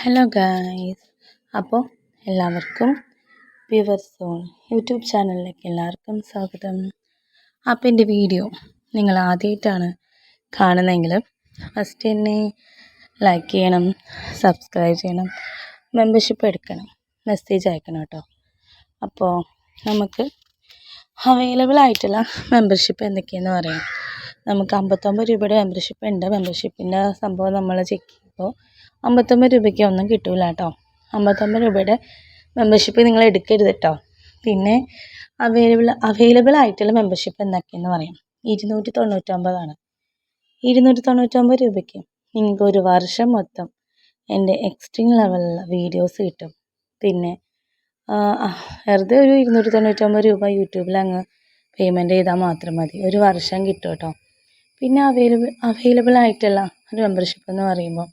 Hello guys അപ്പോൾ എല്ലാവർക്കും pure soul YouTube ചാനലിലേക്ക് എല്ലാവർക്കും സ്വാഗതം. അപ്പോൾ എന്റെ വീഡിയോ നിങ്ങൾ ആദ്യമായിട്ടാണ് കാണുന്നതെങ്കിൽ ഫസ്റ്റ് തന്നെ ലൈക്ക് ചെയ്യണം സബ്സ്ക്രൈബ് ചെയ്യണം മെമ്പർഷിപ്പ് എടുക്കണം മെസ്സേജ് അയക്കണം കേട്ടോ. അപ്പോൾ നമുക്ക് അവൈലബിൾ ആയിട്ടുള്ള മെമ്പർഷിപ്പ് എന്തൊക്കെയാണെന്ന് പറയാം. നമുക്ക് അമ്പത്തൊമ്പത് രൂപയുടെ മെമ്പർഷിപ്പ് ഉണ്ട്. മെമ്പർഷിപ്പിന്റെ സംഭവം നമ്മൾ ചെക്ക് ചെയ്യുമ്പോൾ അമ്പത്തൊമ്പത് രൂപയ്ക്ക് ഒന്നും കിട്ടില്ല കേട്ടോ. അമ്പത്തൊമ്പത് രൂപയുടെ മെമ്പർഷിപ്പ് നിങ്ങൾ എടുക്കരുത് കേട്ടോ. പിന്നെ അവൈലബിൾ അവൈലബിൾ ആയിട്ടുള്ള മെമ്പർഷിപ്പ് എന്തൊക്കെയെന്ന് പറയാം. ഇരുന്നൂറ്റി തൊണ്ണൂറ്റൊമ്പതാണ് ഇരുന്നൂറ്റി തൊണ്ണൂറ്റൊമ്പത് രൂപയ്ക്ക് നിങ്ങൾക്ക് ഒരു വർഷം മൊത്തം എന്റെ എക്സ്ട്രീം ലെവലിലുള്ള വീഡിയോസ് കിട്ടും. പിന്നെ വെറുതെ ഒരു ഇരുന്നൂറ്റി തൊണ്ണൂറ്റൊമ്പത് രൂപ യൂട്യൂബിൽ അങ്ങ് പേയ്മെന്റ് ചെയ്താൽ മാത്രം മതി. ഒരു വർഷം കിട്ടും കേട്ടോ. പിന്നെ അവൈലബിൾ അവൈലബിൾ ആയിട്ടുള്ള ഒരു മെമ്പർഷിപ്പ് എന്ന് പറയുമ്പോൾ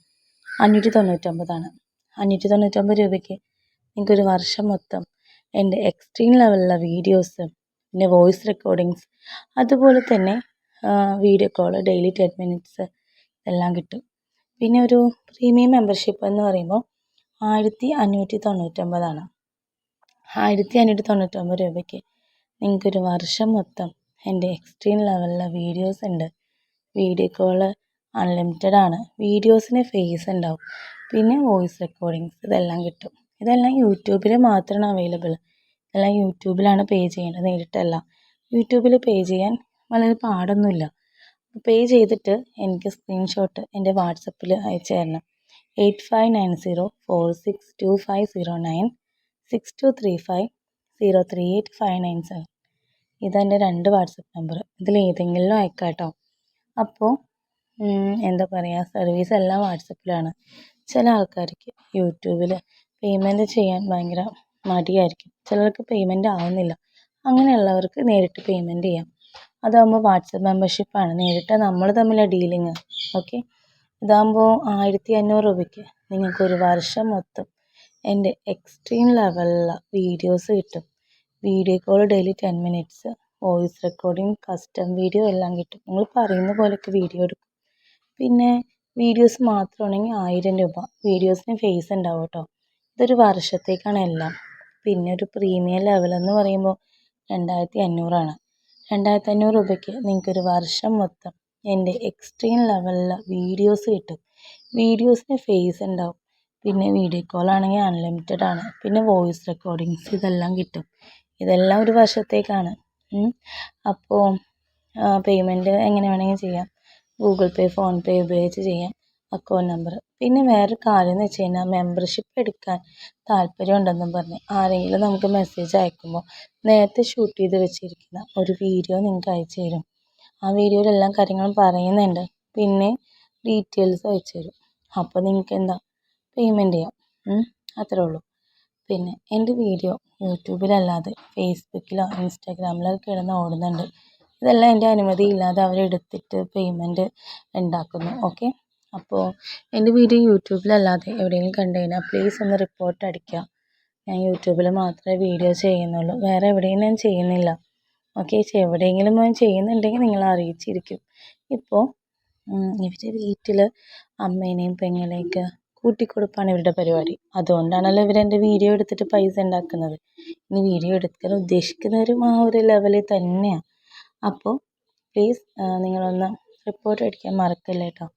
അഞ്ഞൂറ്റി തൊണ്ണൂറ്റൊമ്പതാണ് അഞ്ഞൂറ്റി തൊണ്ണൂറ്റൊമ്പത് രൂപയ്ക്ക് നിങ്ങൾക്കൊരു വർഷം മൊത്തം എന്റെ എക്സ്ട്രീം ലെവലിലുള്ള വീഡിയോസ് പിന്നെ വോയിസ് റെക്കോർഡിങ്സ് അതുപോലെ തന്നെ video call daily ten minutes എല്ലാം കിട്ടും. പിന്നെ ഒരു പ്രീമിയം മെമ്പർഷിപ്പ് എന്ന് പറയുമ്പോൾ ആയിരത്തി അഞ്ഞൂറ്റി തൊണ്ണൂറ്റൊമ്പതാണ് ആയിരത്തി അഞ്ഞൂറ്റി തൊണ്ണൂറ്റൊമ്പത് രൂപയ്ക്ക് നിങ്ങൾക്കൊരു വർഷം മൊത്തം എന്റെ എക്സ്ട്രീം ലെവലിലെ വീഡിയോസ് ഉണ്ട്. വീഡിയോ കോൾ അൺലിമിറ്റഡ് ആണ്. വീഡിയോസിന് ഫേസ് ഉണ്ടാവും പിന്നെ വോയിസ് റെക്കോർഡിങ്സ് ഇതെല്ലാം കിട്ടും. ഇതെല്ലാം യൂട്യൂബിൽ മാത്രമാണ് അവൈലബിൾ ഇതെല്ലാം യൂട്യൂബിലാണ് പേ ചെയ്യേണ്ടത് നേരിട്ടല്ല. യൂട്യൂബിൽ പേ ചെയ്യാൻ വളരെ പാടൊന്നുമില്ല. പേ ചെയ്തിട്ട് എനിക്ക് സ്ക്രീൻഷോട്ട് എന്റെ വാട്സപ്പിൽ അയച്ചു തരണം. Eight five nine zero four six two five zero nine six two three five zero three eight five nine seven ഇതെന്റെ രണ്ട് വാട്സപ്പ് നമ്പർ ഇതിൽ ഏതെങ്കിലും അയക്കാം കേട്ടോ അപ്പോൾ എന്താ പറയുക സർവീസ് എല്ലാം വാട്സപ്പിലാണ്. ചില ആൾക്കാർക്ക് യൂട്യൂബിൽ പേയ്മെന്റ് ചെയ്യാൻ ഭയങ്കര മടിയായിരിക്കും. ചിലർക്ക് പേയ്മെന്റ് ആവുന്നില്ല. അങ്ങനെയുള്ളവർക്ക് നേരിട്ട് പേയ്മെന്റ് ചെയ്യാം. അതാകുമ്പോൾ വാട്സപ്പ് മെമ്പർഷിപ്പാണ് നേരിട്ട് നമ്മൾ തമ്മിലാണ് ഡീലിങ് ഓക്കെ ഇതാകുമ്പോൾ ആയിരത്തി അഞ്ഞൂറ് രൂപയ്ക്ക് നിങ്ങൾക്ക് ഒരു വർഷം മൊത്തം എന്റെ എക്സ്ട്രീം ലെവലിലുള്ള വീഡിയോസ് കിട്ടും. Video call daily ten minutes voice recording custom video എല്ലാം കിട്ടും. നിങ്ങൾ പറയുന്ന പോലെയൊക്കെ വീഡിയോ എടുക്കും. പിന്നെ വീഡിയോസ് മാത്രമാണെങ്കിൽ ആയിരം രൂപ. വീഡിയോസിന് ഫേസ് ഉണ്ടാവും കേട്ടോ ഇതൊരു വർഷത്തേക്കാണ് എല്ലാം. പിന്നെ ഒരു പ്രീമിയം ലെവൽ എന്ന് പറയുമ്പോൾ രണ്ടായിരത്തി അഞ്ഞൂറാണ് രണ്ടായിരത്തി അഞ്ഞൂറ് രൂപയ്ക്ക് നിങ്ങൾക്ക് ഒരു വർഷം മൊത്തം എന്റെ എക്സ്ട്രീം ലെവലിലെ വീഡിയോസ് കിട്ടും. വീഡിയോസിന് ഫേസ് ഉണ്ടാവും പിന്നെ വീഡിയോ കോൾ ആണെങ്കിൽ അൺലിമിറ്റഡ് ആണ്. പിന്നെ വോയിസ് റെക്കോർഡിങ്സ് ഇതെല്ലാം കിട്ടും. ഇതെല്ലാം ഒരു വർഷത്തേക്കാണ്. അപ്പോൾ പേയ്മെന്റ് എങ്ങനെ വേണമെങ്കിൽ ചെയ്യാം. ഗൂഗിൾ പേ ഫോൺ പേ ഉപയോഗിച്ച് ചെയ്യാം അക്കൗണ്ട് നമ്പർ പിന്നെ വേറൊരു കാര്യം എന്ന് വെച്ച് കഴിഞ്ഞാൽ മെമ്പർഷിപ്പ് എടുക്കാൻ താല്പര്യം ഉണ്ടെന്നും പറഞ്ഞ്. ആരെങ്കിലും നമുക്ക് മെസ്സേജ് അയക്കുമ്പോൾ നേരത്തെ ഷൂട്ട് ചെയ്ത് വെച്ചിരിക്കുന്ന ഒരു വീഡിയോ നിങ്ങൾക്ക് അയച്ചു തരും. ആ വീഡിയോയിൽ എല്ലാ കാര്യങ്ങളും പറയുന്നുണ്ട്. പിന്നെ ഡീറ്റെയിൽസ് അയച്ചു തരും. അപ്പോൾ നിങ്ങൾക്ക് എന്താ? പേയ്മെന്റ് ചെയ്യാം. അത്രേ ഉള്ളൂ. പിന്നെ എന്റെ വീഡിയോ യൂട്യൂബിലല്ലാതെ ഫേസ്ബുക്കിലോ ഇൻസ്റ്റാഗ്രാമിലോ കിടന്ന് ഓടുന്നുണ്ട്. ഇതെല്ലാം എന്റെ അനുമതി ഇല്ലാതെ അവരെടുത്തിട്ട് പേയ്മെന്റ് ഉണ്ടാക്കുന്നു. ഓക്കെ അപ്പോൾ എന്റെ വീഡിയോ യൂട്യൂബിലല്ലാതെ എവിടെയെങ്കിലും കണ്ടു കഴിഞ്ഞാൽ പ്ലീസ് ഒന്ന് റിപ്പോർട്ട് അടിക്കുക. ഞാൻ യൂട്യൂബിൽ മാത്രമേ വീഡിയോ ചെയ്യുന്നുള്ളൂ. വേറെ എവിടെയും ഞാൻ ചെയ്യുന്നില്ല. ഓക്കെ എവിടെയെങ്കിലും ഞാൻ ചെയ്യുന്നുണ്ടെങ്കിൽ നിങ്ങൾ അറിയിച്ചിരിക്കും. ഇപ്പോൾ ഇവരുടെ വീട്ടിൽ അമ്മേനെയും പെങ്ങളെയൊക്കെ കൂട്ടിക്കൊടുപ്പാണ് ഇവരുടെ പരിപാടി. അതുകൊണ്ടാണല്ലോ ഇവരെന്റെ വീഡിയോ എടുത്തിട്ട് പൈസ ഉണ്ടാക്കുന്നത്. ഇനി വീഡിയോ എടുക്കാൻ ഉദ്ദേശിക്കുന്നവരും ആ ഒരു ലെവലിൽ തന്നെയാണ് അപ്പോൾ പ്ലീസ് നിങ്ങളൊന്ന് റിപ്പോർട്ട് അടിക്കാൻ മറക്കല്ലേ കേട്ടോ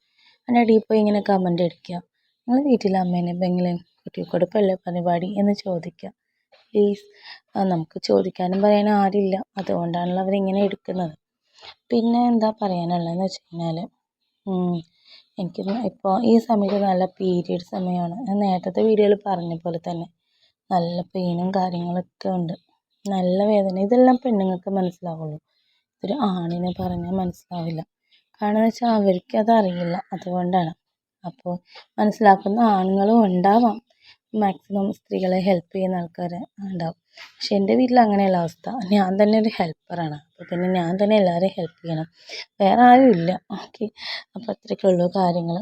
എന്റെ അടിയിൽ ഇങ്ങനെ കമന്റ് അടിക്കുക നിങ്ങൾ വീട്ടിൽ അമ്മേനെയും പെങ്ങളെയും കുട്ടിക്കൊടുപ്പല്ലേ പരിപാടി എന്ന് ചോദിക്കുക പ്ലീസ് നമുക്ക് ചോദിക്കാനും പറയാനും ആരില്ല അതുകൊണ്ടാണല്ലോ അവരിങ്ങനെ എടുക്കുന്നത്. പിന്നെ എന്താ പറയാനുള്ളതെന്ന് വെച്ച് കഴിഞ്ഞാൽ എനിക്ക് ഇപ്പോൾ ഈ സമയത്ത് നല്ല പീരീഡ് സമയമാണ് നേരത്തെ വീഡിയോയിൽ പറഞ്ഞ പോലെ തന്നെ നല്ല പെയിനും കാര്യങ്ങളൊക്കെ ഉണ്ട്. നല്ല വേദന. ഇതെല്ലാം പെണ്ണുങ്ങൾക്ക് മനസ്സിലാവുള്ളൂ. ഒരു ആണിന് പറഞ്ഞാൽ മനസ്സിലാവില്ല. കാരണം എന്ന് വെച്ചാൽ അവർക്ക് അതറിയില്ല അതുകൊണ്ടാണ്. അപ്പോൾ മനസ്സിലാക്കുന്ന ആണുങ്ങളും ഉണ്ടാവാം. മാക്സിമം സ്ത്രീകളെ ഹെൽപ്പ് ചെയ്യുന്ന ആൾക്കാർ ഉണ്ടാവും. പക്ഷെ എന്റെ വീട്ടിൽ അങ്ങനെയല്ല അവസ്ഥ. ഞാൻ തന്നെ ഒരു ഹെൽപ്പറാണ് അപ്പോൾ പിന്നെ ഞാൻ തന്നെ എല്ലാവരെയും ഹെൽപ്പ് ചെയ്യണം. വേറെ ആരും ഇല്ല. ഓക്കെ. അപ്പോൾ അത്രയൊക്കെ ഉള്ളൂ കാര്യങ്ങൾ.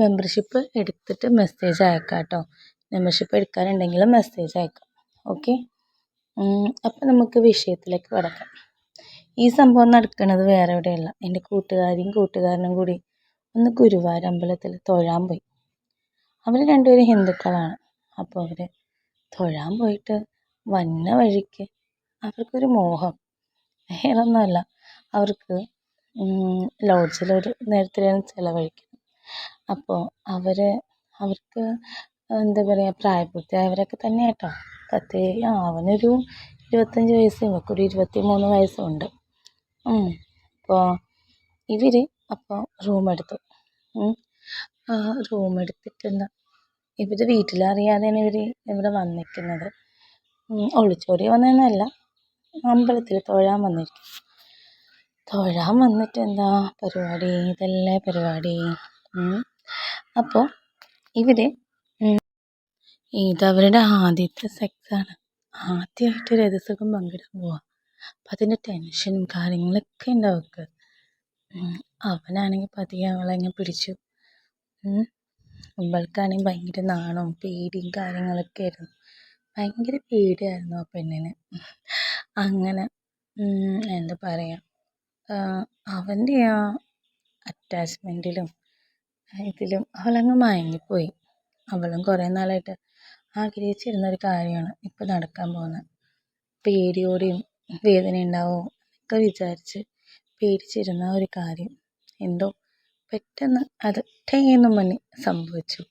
മെമ്പർഷിപ്പ് എടുത്തിട്ട് മെസ്സേജ് അയക്കാം കേട്ടോ. മെമ്പർഷിപ്പ് എടുക്കാനുണ്ടെങ്കിൽ മെസ്സേജ് അയക്കാം. ഓക്കെ. അപ്പോൾ നമുക്ക് വിഷയത്തിലേക്ക് കടക്കാം. ഈ സംഭവം നടക്കുന്നത് വേറെ എവിടെയല്ല. എന്റെ കൂട്ടുകാരിയും കൂട്ടുകാരനും കൂടി ഒന്ന് ഗുരുവായൂർ അമ്പലത്തിൽ തൊഴാൻ പോയി. അവർ രണ്ടുപേരും ഹിന്ദുക്കളാണ്. അപ്പോൾ അവർ തൊഴാൻ പോയിട്ട് വന്ന വഴിക്ക് അവർക്കൊരു മോഹം. വേറൊന്നുമല്ല. അവർക്ക് ലോഡ്ജിലൊരു നേരത്തിലാണ് ചിലവഴിക്കണം അപ്പോൾ അവർ അവർക്ക് എന്താ പറയുക പ്രായപൂർത്തിയായവരൊക്കെ തന്നെ കേട്ടോ ആ അവനൊരു ഇരുപത്തഞ്ച് വയസ്സ് ഇവൾക്കൊരു ഇരുപത്തി മൂന്ന് വയസ്സുണ്ട്. അപ്പോൾ ഇവർ അപ്പോൾ റൂമെടുത്തു ആ റൂം എടുത്തിട്ടെന്താ ഇവർ വീട്ടിലറിയാതെയാണ് ഇവർ ഇവിടെ വന്നിരിക്കുന്നത്. ഒളിച്ചോടി വന്നതൊന്നുമല്ല അമ്പലത്തിൽ തൊഴാൻ വന്നിരിക്കും. തൊഴാൻ വന്നിട്ട് എന്താ പരിപാടി? ഇതല്ലേ പരിപാടി? അപ്പോൾ ഇവർ ഇതവരുടെ ആദ്യത്തെ സെക്സാണ് ആദ്യമായിട്ട് രജസുഖം പങ്കിടാൻ പോവാ. അപ്പം അതിന്റെ ടെൻഷനും കാര്യങ്ങളൊക്കെ ഉണ്ട് അവൾക്ക് അവനാണെങ്കിൽ പതിയെ അവളങ്ങ് പിടിച്ചു. ഇവൾക്കാണെങ്കിൽ ഭയങ്കര നാണവും പേടിയും കാര്യങ്ങളൊക്കെ ആയിരുന്നു. ഭയങ്കര പേടിയായിരുന്നു ആ പെണ്ണിന്. അങ്ങനെ എന്താ പറയുക അവന്റെ ആ അറ്റാച്ച്മെന്റിലും ഇതിലും അവളങ്ങ് മയങ്ങിപ്പോയി. അവളും കുറേ നാളായിട്ട് ആഗ്രഹിച്ചിരുന്ന ഒരു കാര്യമാണ് ഇപ്പോൾ നടക്കാൻ പോകുന്നത്. പേടിയോടെയും വേദന ഉണ്ടാവോ ഒക്കെ വിചാരിച്ച് പേടിച്ചിരുന്ന ഒരു കാര്യം. എന്തോ പെട്ടെന്ന് അത് ടേന്നും മണി സംഭവിച്ചു.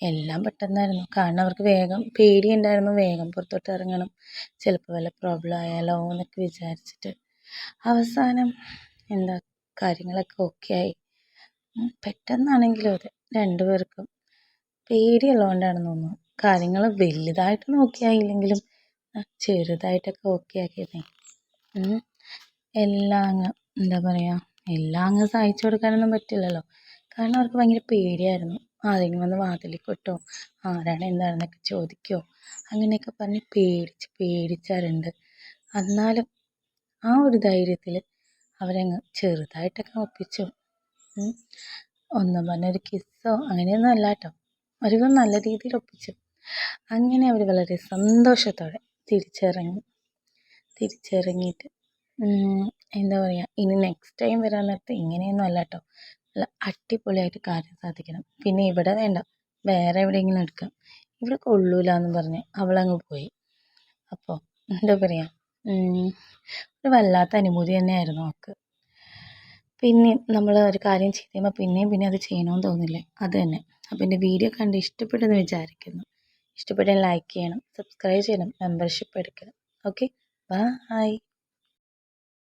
എല്ലാം പെട്ടെന്നായിരുന്നു. കാരണം അവർക്ക് വേഗം പേടിയുണ്ടായിരുന്നു. വേഗം പുറത്തോട്ട് ഇറങ്ങണം. ചിലപ്പോൾ വല്ല പ്രോബ്ലം ആയാലോ എന്നൊക്കെ വിചാരിച്ചിട്ട്. അവസാനം എന്താ കാര്യങ്ങളൊക്കെ ഓക്കെ ആയി. പെട്ടെന്നാണെങ്കിലും അതെ. രണ്ടുപേർക്കും പേടിയുള്ളതുകൊണ്ടാണെന്ന് തോന്നുന്നു. കാര്യങ്ങൾ വലുതായിട്ട് നോക്കിയായില്ലെങ്കിലും ചെറുതായിട്ടൊക്കെ ഓക്കെ ആക്കിയതേ. എല്ലാം അങ്ങ് എന്താ പറയുക എല്ലാം അങ്ങ് സഹായിച്ചു കൊടുക്കാനൊന്നും പറ്റില്ലല്ലോ. കാരണം അവർക്ക് ഭയങ്കര പേടിയായിരുന്നു. ആരെങ്കിലും വന്ന് വാതിലിൽ കൊട്ടോ ആരാണ് എന്താണെന്നൊക്കെ ചോദിക്കുമോ അങ്ങനെയൊക്കെ പറഞ്ഞ് പേടിച്ച് പേടിച്ചാറുണ്ട് എന്നാലും ആ ഒരു ധൈര്യത്തിൽ അവരങ്ങ് ചെറുതായിട്ടൊക്കെ ഒപ്പിച്ചു. ഒന്നും പറഞ്ഞൊരു കിസ്സോ അങ്ങനെയൊന്നും അല്ല കേട്ടോ. അവർ നല്ല രീതിയിൽ ഒപ്പിച്ചു. അങ്ങനെ അവർ വളരെ സന്തോഷത്തോടെ തിരിച്ചിറങ്ങി. തിരിച്ചിറങ്ങിയിട്ട് എന്താ പറയുക ഇനി നെക്സ്റ്റ് ടൈം വരാൻ നേരത്ത് ഇങ്ങനെയൊന്നും അല്ല കേട്ടോ നല്ല അടിപൊളിയായിട്ട് കാര്യം സാധിക്കണം. പിന്നെ ഇവിടെ വേണ്ട വേറെ എവിടെയെങ്കിലും എടുക്കാം. ഇവിടെ കൊള്ളൂല എന്ന് പറഞ്ഞ് അവളങ്ങ് പോയി. അപ്പോൾ എന്താ പറയുക ഒരു വല്ലാത്ത അനുഭൂതി തന്നെയായിരുന്നു അവൾക്ക്. പിന്നെ നമ്മൾ ഒരു കാര്യം ചെയ്ത് കഴിയുമ്പോൾ പിന്നെയും പിന്നെ അത് ചെയ്യണമെന്ന് തോന്നില്ലേ? അത് തന്നെ. അപ്പോൾ എന്റെ വീഡിയോ കണ്ട് ഇഷ്ടപ്പെട്ടെന്ന് വിചാരിക്കുന്നു. ഇഷ്ടപ്പെട്ടാൽ ലൈക്ക് ചെയ്യണം സബ്സ്ക്രൈബ് ചെയ്യണം മെമ്പർഷിപ്പ് എടുക്കണം. Okay bye